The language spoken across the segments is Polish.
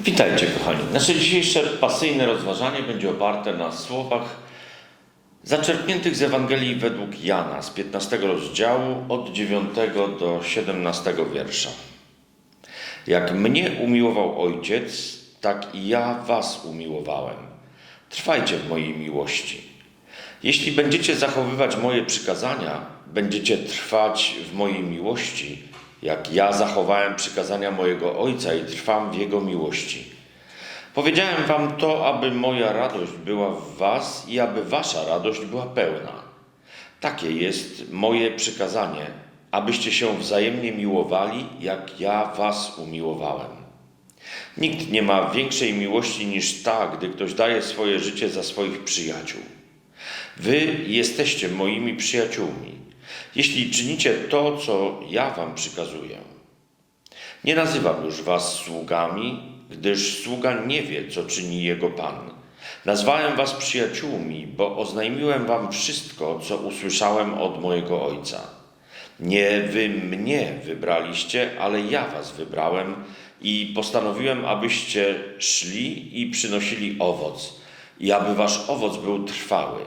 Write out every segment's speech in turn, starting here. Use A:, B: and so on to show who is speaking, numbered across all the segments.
A: Witajcie kochani. Nasze dzisiejsze pasyjne rozważanie będzie oparte na słowach zaczerpniętych z Ewangelii według Jana z 15 rozdziału od 9 do 17 wiersza. Jak mnie umiłował Ojciec, tak i ja was umiłowałem. Trwajcie w mojej miłości. Jeśli będziecie zachowywać moje przykazania, będziecie trwać w mojej miłości, jak ja zachowałem przykazania mojego Ojca i trwam w Jego miłości. Powiedziałem wam to, aby moja radość była w was i aby wasza radość była pełna. Takie jest moje przykazanie, abyście się wzajemnie miłowali, jak ja was umiłowałem. Nikt nie ma większej miłości niż ta, gdy ktoś daje swoje życie za swoich przyjaciół. Wy jesteście moimi przyjaciółmi, jeśli czynicie to, co ja wam przykazuję. Nie nazywam już was sługami, gdyż sługa nie wie, co czyni jego pan. Nazwałem was przyjaciółmi, bo oznajmiłem wam wszystko, co usłyszałem od mojego ojca. Nie wy mnie wybraliście, ale ja was wybrałem i postanowiłem, abyście szli i przynosili owoc, i aby wasz owoc był trwały,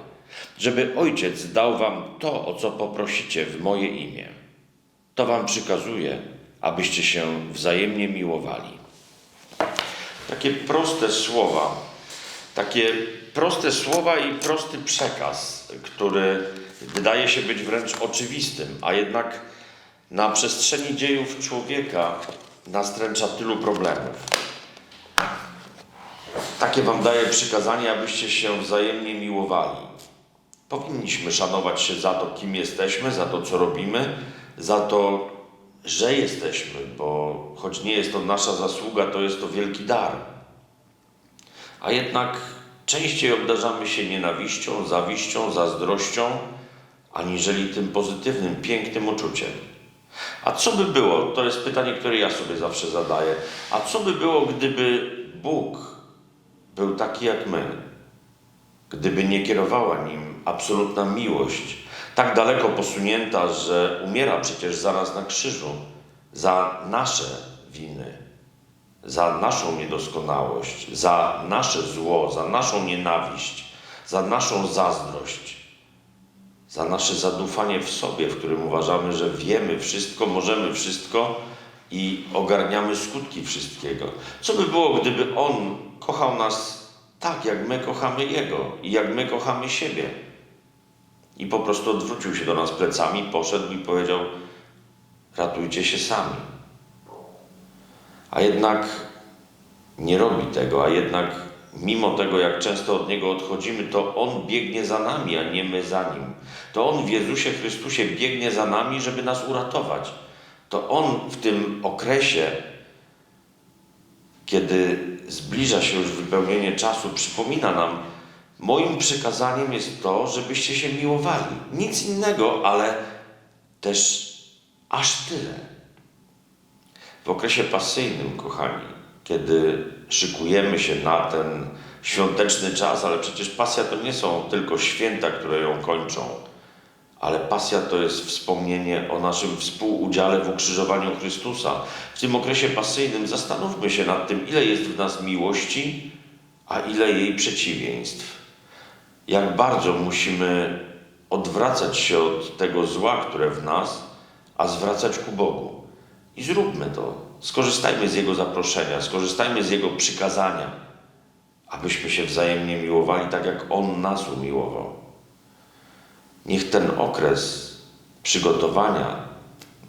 A: żeby ojciec dał wam to, o co poprosicie w moje imię. To wam przykazuję, abyście się wzajemnie miłowali. Takie proste słowa, takie proste słowa i prosty przekaz, który wydaje się być wręcz oczywistym, a jednak na przestrzeni dziejów człowieka nastręcza tylu problemów. Takie wam daję przykazanie, abyście się wzajemnie miłowali. Powinniśmy szanować się za to, kim jesteśmy, za to, co robimy, za to, że jesteśmy, bo choć nie jest to nasza zasługa, to jest to wielki dar. A jednak częściej obdarzamy się nienawiścią, zawiścią, zazdrością, aniżeli tym pozytywnym, pięknym uczuciem. A co by było, to jest pytanie, które ja sobie zawsze zadaję, a co by było, gdyby Bóg był taki jak my? Gdyby nie kierowała nim absolutna miłość, tak daleko posunięta, że umiera przecież za nas na krzyżu, za nasze winy, za naszą niedoskonałość, za nasze zło, za naszą nienawiść, za naszą zazdrość, za nasze zadufanie w sobie, w którym uważamy, że wiemy wszystko, możemy wszystko i ogarniamy skutki wszystkiego. Co by było, gdyby On kochał nas tak, jak my kochamy Jego i jak my kochamy siebie? I po prostu odwrócił się do nas plecami, poszedł i powiedział: Ratujcie się sami. A jednak nie robi tego, a jednak mimo tego, jak często od Niego odchodzimy, to On biegnie za nami, a nie my za Nim. To On w Jezusie Chrystusie biegnie za nami, żeby nas uratować. To On w tym okresie, kiedy zbliża się już wypełnienie czasu, przypomina nam, Moim przykazaniem jest to, żebyście się miłowali. Nic innego, ale też aż tyle. W okresie pasyjnym, kochani, kiedy szykujemy się na ten świąteczny czas, ale przecież pasja to nie są tylko święta, które ją kończą, ale pasja to jest wspomnienie o naszym współudziale w ukrzyżowaniu Chrystusa. W tym okresie pasyjnym zastanówmy się nad tym, ile jest w nas miłości, a ile jej przeciwieństw jak bardzo musimy odwracać się od tego zła, które w nas, a zwracać ku Bogu. I zróbmy to. Skorzystajmy z Jego zaproszenia, skorzystajmy z Jego przykazania, abyśmy się wzajemnie miłowali tak, jak On nas umiłował. Niech ten okres przygotowania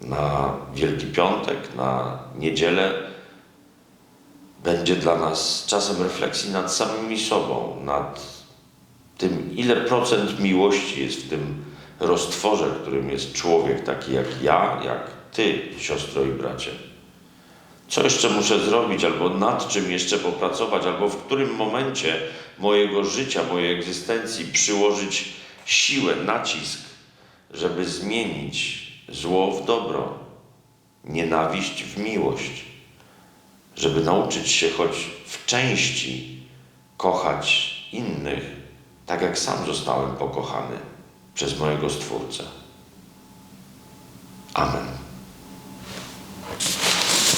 A: na Wielki Piątek, na niedzielę, będzie dla nas czasem refleksji nad samymi sobą, nad tym, ile procent miłości jest w tym roztworze, którym jest człowiek taki jak ja, jak ty, siostro i bracie. Co jeszcze muszę zrobić, albo nad czym jeszcze popracować, albo w którym momencie mojego życia, mojej egzystencji przyłożyć siłę, nacisk, żeby zmienić zło w dobro, nienawiść w miłość, żeby nauczyć się choć w części kochać innych, tak jak sam zostałem pokochany przez mojego Stwórcę. Amen.